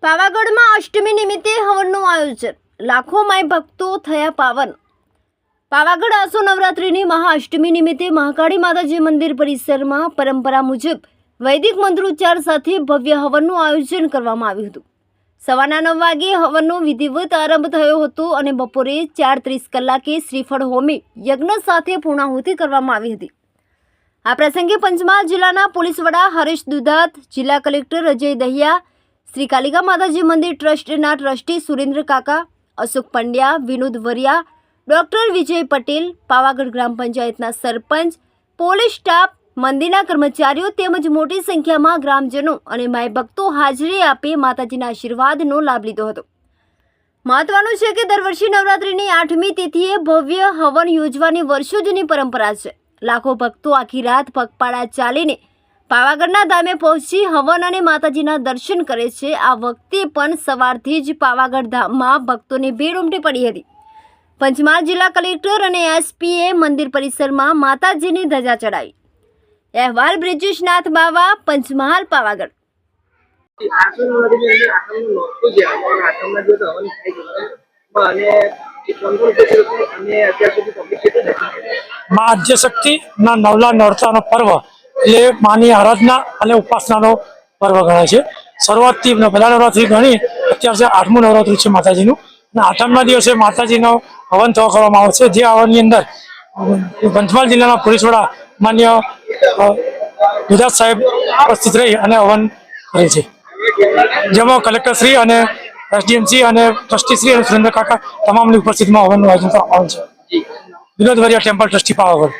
પાવાગઢમાં અષ્ટમી નિમિત્તે હવનનું આયોજન. લાખો માય ભક્તો થયા પાવન. પાવાગઢ આસો નવરાત્રિની મહાઅષ્ટમી નિમિત્તે મહાકાળી માતાજી મંદિર પરિસરમાં પરંપરા મુજબ વૈદિક મંત્રોચ્ચાર સાથે ભવ્ય હવનનું આયોજન કરવામાં આવ્યું હતું. સવારના નવ વાગે હવનનો વિધિવત આરંભ થયો હતો અને બપોરે ચાર ત્રીસ કલાકે શ્રીફળ હોમી યજ્ઞ સાથે પૂર્ણાહુતિ કરવામાં આવી હતી. આ પ્રસંગે પંચમહાલ જિલ્લાના પોલીસ વડા હરીશ દુધાત, જિલ્લા કલેક્ટર અજય દહિયા, શ્રી કાલિકા માતાજી મંદિર ટ્રસ્ટના ટ્રસ્ટી સુરેન્દ્ર કાકા, અશોક પંડ્યા, વિનોદ વરિયા, ડોક્ટર વિજય પટેલ, પાવાગઢ ગ્રામ પંચાયતના સરપંચ, પોલીસ સ્ટાફ, મંદિરના કર્મચારીઓ તેમજ મોટી સંખ્યામાં ગ્રામજનો અને માય ભક્તો હાજરી આપી માતાજીના આશીર્વાદનો લાભ લીધો હતો. મહત્વનું છે કે દર વર્ષે નવરાત્રિની આઠમી તિથિએ ભવ્ય હવન યોજવાની વર્ષો જૂની પરંપરા છે. લાખો ભક્તો આખી રાત પગપાળા ચાલીને પાવાગઢના ધામે પહોંચી હવન અને માતાજીના દર્શન કરે છે. આ વખતે પણ સવારથી જ પાવાગઢ ધામમાં ભક્તોની ભીડ ઉમટી પડી હતી. પંચમહાલ જિલ્લા કલેક્ટર અને એસપીએ મંદિર પરિસરમાં માતાજીની ધજા ચડાવી. અહેવાલ બ્રિજેશનાથ બાવા, પંચમહાલ, પાવાગઢ. અને મા આદ્યશક્તિના નવલા નોરતાનો પર્વ એટલે માની આરાધના અને ઉપાસનાનો પર્વ ગણાય છે. શરૂઆતથી પહેલા નવરાત્રી ગણી, અત્યાર આઠમું નવરાત્રી છે માતાજીનું. અને આઠમના દિવસે માતાજીનો હવન થવા કરવામાં આવે છે જે હવનની અંદર પંચમહાલ જિલ્લાના પોલીસ વડા માન્ય ગુજરાત સાહેબ ઉપસ્થિત રહી અને હવન કરે છે. જેમાં કલેક્ટરશ્રી અને એસડીએમસી અને ટ્રસ્ટીશ્રી અને સુરેન્દ્ર કાકા તમામની ઉપસ્થિતિમાં હવનનું આયોજન કરવામાં આવે છે. Vinod Variya temple trustee Pavagadh.